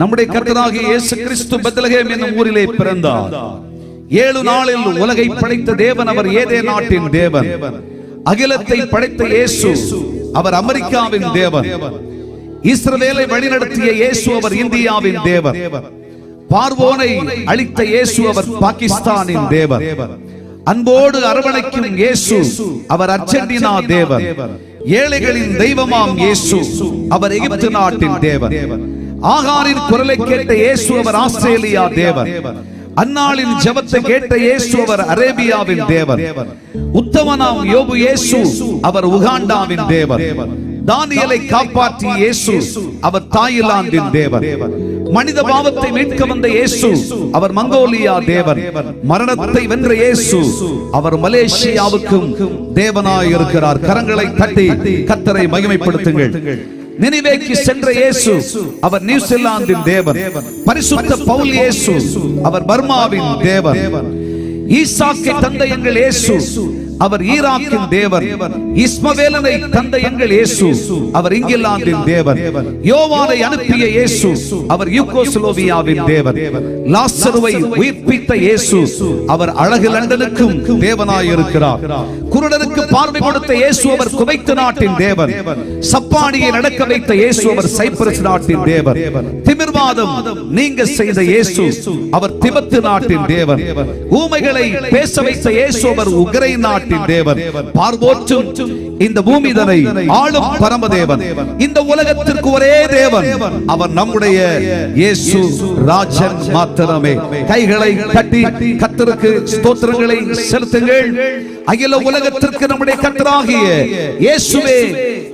நம்முடைய கர்த்தராகிய இயேசு கிறிஸ்து பெத்லகேம் என்னும் ஊரிலே பிறந்தார். ஏழு நாளில் உலகை படைத்த தேவன் அவர் ஏதே நாட்டின் தேவன். அகிலத்தை படைத்த இயேசு அவர் அமெரிக்காவின் தேவன். இஸ்ரவேலை வழிநடத்திய இயேசு அவர் இந்தியாவின் தேவன். பார்வோனை அழித்த இயேசு அவர் பாகிஸ்தானின் தேவன். அன்போடு அரவணைக்கும் இயேசு அவர் அர்ஜென்டினா தேவன். ஏழைகளின் தெய்வமாம் இயேசு அவர் எகிப்து நாட்டின் தேவன். ஆகாரின் குரலை கேட்ட இயேசு அவர் ஆஸ்திரேலியா தேவன். அந்நாளின் ஜெபத்தை கேட்ட இயேசு அவர் அரேபியாவின் தேவன். உத்தமனாம் யோபு இயேசு அவர் உகாண்டாவின் தேவன். தானியலை காப்பாற்றி இயேசு அவர் தாய்லாந்தின் தேவன். மனித பாவத்தை மீட்க வந்த இயேசு அவர் மங்கோலியா தேவன். மரணத்தை வென்ற இயேசு அவர் மலேசியாவுக்கும் தேவனாய் இருக்கிறார். கரங்களை தட்டி கத்தரை மகிமைப்படுத்துங்கள். நினைவேக்கு சென்ற இயேசு அவர் நியூசிலாந்தின் தேவன். பரிசுத்த பவுல் இயேசு அவர் பர்மாவின் தேவன். ஈசாக்கை தந்த எங்கள் இயேசு அவர் ஈராக்கின் தேவன். இஸ்மவேலனை தந்த எங்கள் இயேசு. அவர் இங்கிலாந்தின் தேவன். யோவானை அனுப்பிய இயேசு. அவர் யூகோஸ்லோவியாவின் தேவன். லாசருவை உயிர்ப்பித்த இயேசு. அவர் அழகு லண்டனுக்கும் தேவனாய் இருக்கிறார் குருடனுக்கு பார்வை கொடுத்த இயேசு அவர் குவைத்து நாட்டின் தேவன். சப்பானியை நடக்க வைத்த இயேசு அவர் சைப்ரஸ் நாட்டின் தேவன். திமிர்வாதம் நீங்க செய்த இயேசு அவர் திபத்து நாட்டின் தேவன். ஊமைகளை பேச வைத்த இயேசு அவர் உக்ரைன் நாட்டின் நாட்டின் தேவன். பார்வோற்றும் இந்த பூமிதனை ஆளும் பரமதேவன். இந்த உலகத்திற்கு ஒரே தேவன். அவர் நம்முடைய இயேசு ராஜன் மாத்திரமே. கைகளை கட்டி கத்தருக்கு ஸ்தோத்திரங்களை செலுத்துங்கள். அகில உலகத்திற்கு நம்முடைய கத்தராகிய இயேசுவே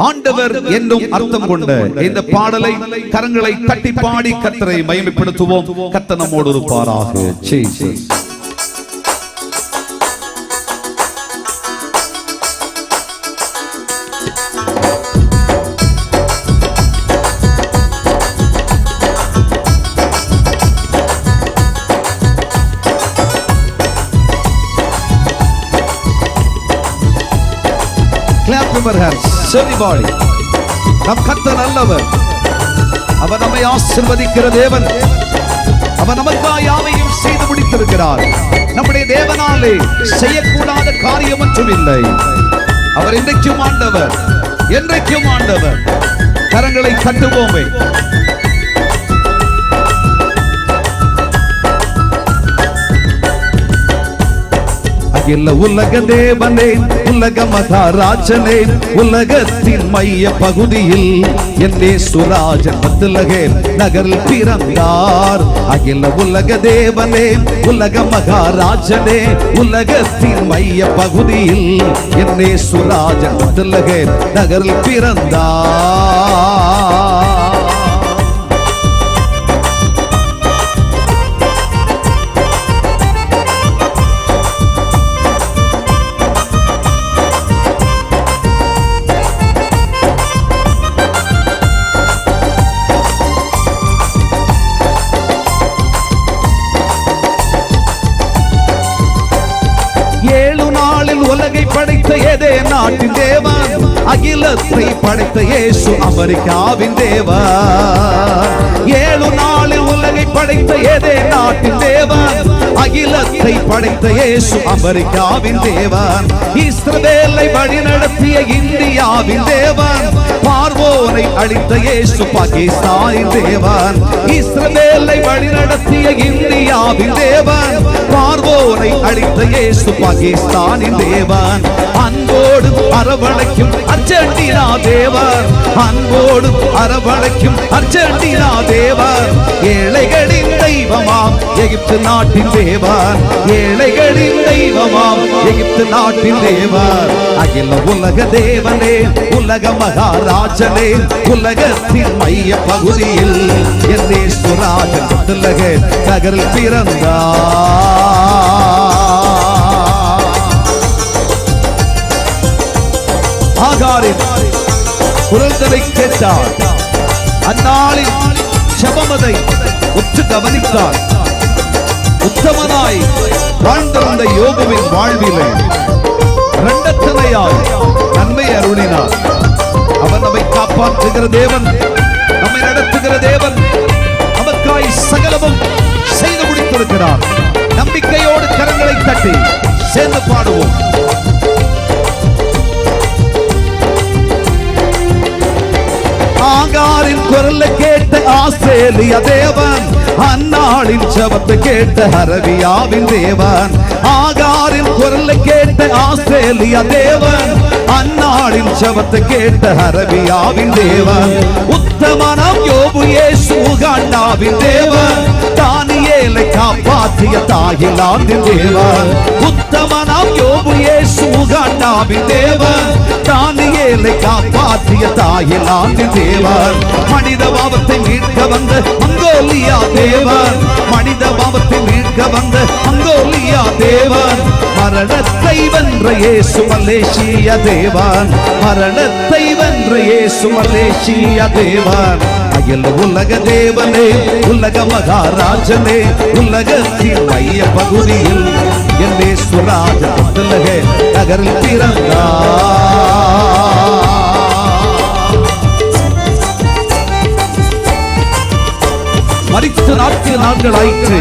ஆண்டவர் என்னும் அர்த்தம் கொண்ட இந்த பாடலை கரங்களை தட்டி பாடி கத்தரை மயமைப்படுத்துவோம் கத்த நம்மோடு இருப்பாராக. Jesus. நண்பர்கள் your நம் கத்த நல்லவர். அவர் நம்மை ஆசிர்வதிக்கிற தேவன். அவர் நமக்காக யாவையும் செய்து முடித்திருக்கிறார். நம்முடைய தேவனாலே செய்யக்கூடாத காரியம் ஒன்றும் இல்லை. அவர் என்றைக்கும் ஆண்டவர். என்றைக்கும் ஆண்டவர். கரங்களை தட்டுவோமே. இல்ல உலக தேவனே உலக மகாராஜனே உலகத்தின் மைய பகுதியில் என்னே சுராஜன் பத்துலகே நகரில் பிறந்தார். அகில உலக தேவனே உலக மகாராஜனே உலகத்தின் மைய பகுதியில் என்னே சுராஜன் பத்துலகே நகரில் பிறந்தார். உலகை படைத்த ஏதே நாட்டின் தேவா? அகிலத்தை படைத்த இயேசு அமெரிக்காவின் தேவா? ஏழு நாளில் உலகை படைத்த ஏதே நாட்டின் தேவா? அகிலத்தை படைத்த இயேசு அமெரிக்காவின் தேவன் இஸ்ரவேலை வழி நடத்திய இந்தியாவின் தேவன் பார்வோனை அளித்த இயேசு பாகிஸ்தானின் தேவன். இஸ்ரவேலை வழிநடத்திய இந்தியாவின் தேவன். பார்வோரை அளித்த இயேசு பாகிஸ்தானின் தேவன். அன்போடு அரவணைக்கும் அர்ஜென்டினா தேவர். அன்போடு அரவணைக்கும் அர்ஜென்டினா தேவர். ஏழைகளின் தெய்வமாம் எகிப்து நாட்டின் தேவர். ஏழைகளின் தெய்வமாம் எகிப்து நாட்டின் தேவர். அகில உலக தேவனே உலக மகாராஜனே உலகத்தின் மைய பகுதியில் என்னே சுராஜன் உலக நகரில் பிறந்தார். ஆகாரின் குரல்களை கேட்டார். அந்நாளில் செபமதை உற்று கவனித்தார். உத்தமனாய் வாழ்ந்திருந்த யோகுவின் வாழ்விலே இரண்டத்தனையாய் நன்மை அருளினார். அவர் நம்மை காப்பாற்றுகிற தேவன் நம்மை நடத்துகிற தேவன் இருக்கிறார் நம்பிக்கையோடு கரங்களை தட்டி சேர்ந்து பாடுவோம். ஆங்காரின் குரல்ல கேட்ட ஆஸ்திரேலிய தேவன் அந்நாளின் ஜபத்தை கேட்ட அரபியாவின் தேவன். ஆகாரின் குரல்ல கேட்ட ஆஸ்திரேலிய தேவன் அந்நாளின் ஜபத்தை கேட்ட அரபியாவின் தேவன். உத்தமனம் யோபு இயேசு காண்டாவின் தேவன் தானியேலை காப்பாற்றிய தாயிலாந்தின் தேவன். உத்தமனம் யோபு இயேசு காண்டாவின் தேவன் தானியேலை காப்பாற்றிய தாயிலாந்தின் தேவர். மனித பாவத்தை மீட்க வந்த மங்கோலியா தேவர். மனித பாவத்தை மீட்க வந்த மங்கோலியா தேவர். மரணத்தை வென்ற இயேசு மலேசிய தேவன் மரணத்தை வென்ற இயேசு மலேசிய தேவன் அகில உலக தேவனே உலக மகாராஜனே உலகத்தின் மைய பகுதியில் என்னே சுராஜ நகரில் பிறந்தார். மறித்து நாற்பது நாட்கள் ஆயிற்று.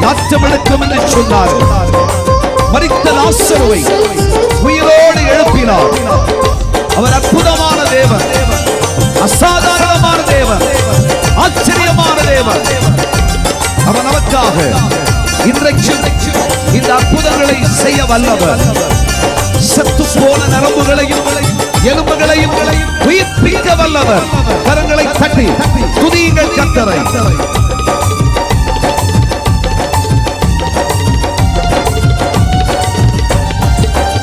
நாற்றமிழக்கம் என்று சொன்னார். மறித்த நாசருவை உயிரோடு எழுப்பினார். அவர் அற்புதமான தேவன் அசாதாரணமான தேவன் ஆச்சரியமான தேவன். அவர் நமக்காக இன்றைக்கு இந்த அற்புதங்களை செய்ய வல்லவர். செத்து போன நரம்புகளையும் எலும்புகளையும் உயிர்ப்பிக்க வல்லவர். கரங்களை தட்டி துதியுங்கள் கத்தரை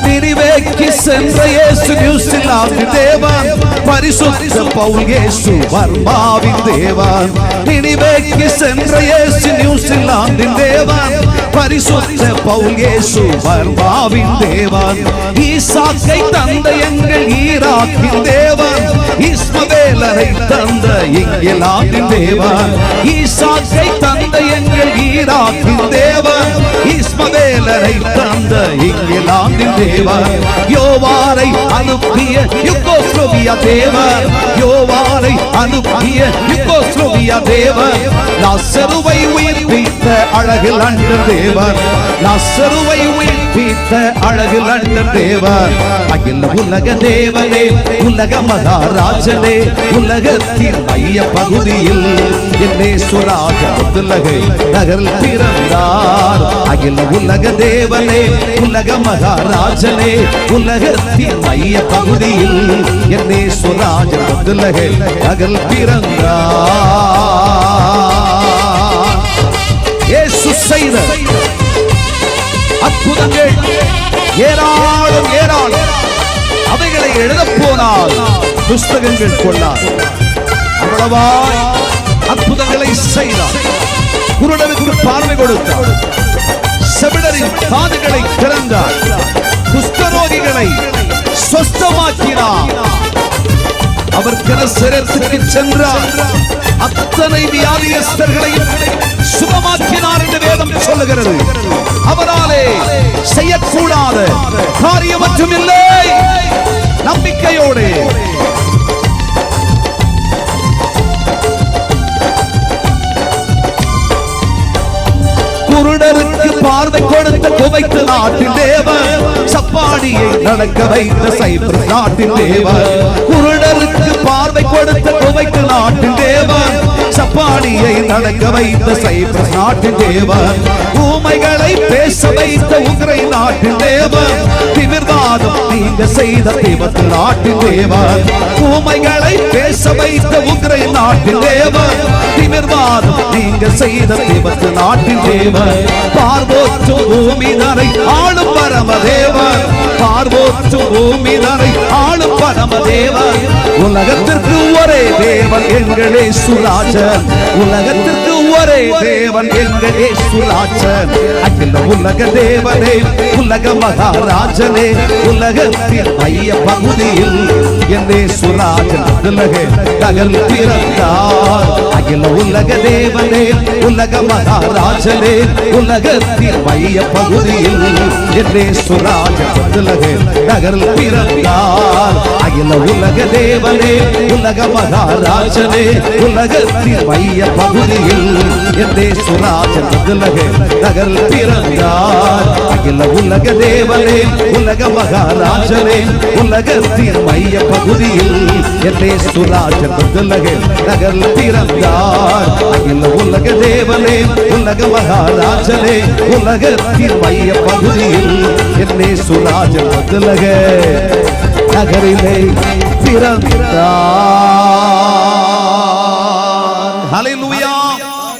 நினைவேக்கி சென்ற இயேசு நியூசிலாந்து தேவன். பரிசுத்த பவுல் இயேசு வர்மாவின் தேவன். நினைவேக்கி சென்ற இயேசு நியூசிலாந்தின் தேவன். பரிசுத்த பவுல் இயேசு வர்மாவின் தேவன். ஈசாக்கை தந்த எங்கள் ஈராக்கின் தேவன். இஸ்மவேலரை தந்த எங்கள் இங்கிலாந்தின் தேவன் ஈசாக்கை தந்த எங்கள் ஈராக்கின் தேவன் இஸ்மவேலரை தந்த எங்கள் இங்கிலாந்தின் தேவன் யோவாரை அனுப்பிய யுகோஸ்லோவியா தேவன் யோவாரை அனுப்பிய யுகோஸ்லோவியா தேவன் லாசருவை உயிர்ப்பித்த அழகில் அண்ட தேவன் லாசருவை உயிர்ப்பித்த அழகில் அண்ட தேவன் அகில உலக தேவனே உலக மகாரா ராஜனே உலகத்தின் மைய பகுதியில் என்னே சுராஜ உலகை நகரில் பிறந்தார். அகில உலக தேவனே உலக மகாராஜனே உலகத்தின் மைய பகுதியில் என்னே சுராஜ உலகை நகரில் பிறந்தார். ஏசு செய்த அற்புதங்கள் ஏராளம் ஏராளம். அவைகளை எழுதப் போனால் புஸ்தகங்கள் கொண்டார். அவ்வளவாய் அற்புதங்களை செய்தார். குருடனுக்கு பார்வை கொடுத்தார். செவிடரின் காதுகளை திறந்தார். குஷ்டரோகிகளை சொஸ்தமாக்கினார் அவர் கிரசரத்துக்கு சென்றார். அத்தனை வியாதியஸ்தர்களையும் சுகமாக்கினார் என்று வேதம் சொல்லுகிறது. அவராலே செய்யக்கூடாத காரியம் மற்றும் வைத்த நாட்டின் தேவன் சப்பாடியை நடக்க வைத்த சைப்ரஸ் நாட்டின் தேவன் குருடருக்கு பார்வை கொடுத்த குவைத்த நாட்டின் தேவன் சப்பாடியை நடக்க வைத்த சைப்ரஸ் நாட்டின் தேவன் ஊமைகளை பேச வைத்த உக்ரை நாட்டின் தேவன் திமிர்வாதம் நீங்க செய்த தெய்வத்து நாட்டின் தேவன் ஊமைகளை பேச வைத்த உக்ரை நாட்டின் தேவன் திமிர்வாதம் நீங்க செய்த திபத்து நாட்டின் தேவன் பார்வோற்றும் பூமிதனை ஆளும் பரமதேவன் பார்வோற்றும் பூமிதனை ஆளும் பரமதேவன் உலகத்திற்கு ஒரே தேவன் எங்களே சுராஜன் உலகத்திற்கு ஒரே தேவன் எங்களே சுராஜன் அகில உலக தேவனே உலக மகாராஜனே உலகத்தின் மைய பகுதியில் என்னே சுராஜன் உலக தகல் பிறந்தார். அகில உலக தேவனே உலக மகாராஜனே உலகத்தின் மைய பகுதியில் என்னே சுராஜ உலக நகரில் பிறந்தார். அகில உலக தேவனே உலக மகாராஜனே உலகத்தின் மைய பகுதியில் என்னே சுராஜ முதலக நகர் பிறந்தார். அகில உலக தேவனே உலக மகாராஜனே உலகத்தின் மைய பகுதியில் என்னே சுராஜ முதலக நகர் பிறந்தார். வந்தார் அகில உலக தேவனே உலக மகாராஜனே உலகத்தின் மைய பகுதியில் என்னே சுராஜன் பதிலக நகரிலே பிறந்தார். ஹalleluya.